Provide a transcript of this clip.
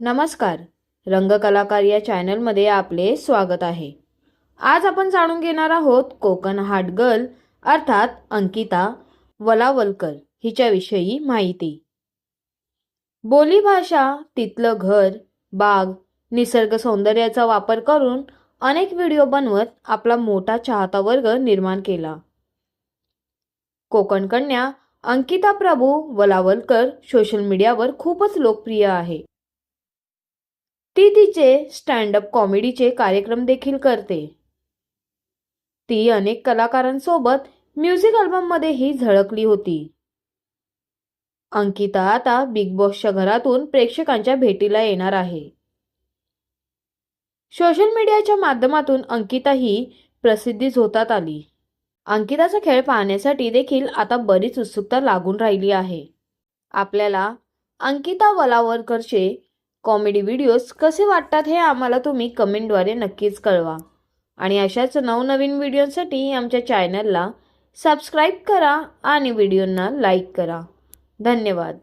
नमस्कार. रंगकलाकार या चॅनलमध्ये आपले स्वागत आहे. आज आपण जाणून घेणार आहोत कोकण हाट गर्ल अर्थात अंकिता वलावलकर हिच्याविषयी माहिती. बोलीभाषा तिथलं घर बाग निसर्ग सौंदर्याचा वापर करून अनेक व्हिडिओ बनवत आपला मोठा चाहता वर्ग निर्माण केला. कोकण कन्या अंकिता प्रभू वलावलकर सोशल मीडियावर खूपच लोकप्रिय आहे. ती तिचे स्टँडअप कॉमेडीचे कार्यक्रम देखील करते. ती अनेक कलाकारांसोबत म्युझिक अल्बममध्येही झळकली होती. अंकिता आता बिग बॉसच्या घरातून प्रेक्षकांच्या भेटीला येणार आहे. सोशल मीडियाच्या माध्यमातून अंकिता ही प्रसिद्धी झोतात आली. अंकिताचा खेळ पाहण्यासाठी देखील आता बरीच उत्सुकता लागून राहिली आहे. आपल्याला अंकिता वलावरकरचे कॉमेडी व्हिडिओज कसे वाटतात हे आम्हाला तुम्ही कमेंटद्वारे नक्कीच कळवा. आणि अशाच नवनवीन व्हिडिओसाठी आमच्या चॅनलला सबस्क्राईब करा आणि व्हिडिओंना लाईक करा. धन्यवाद.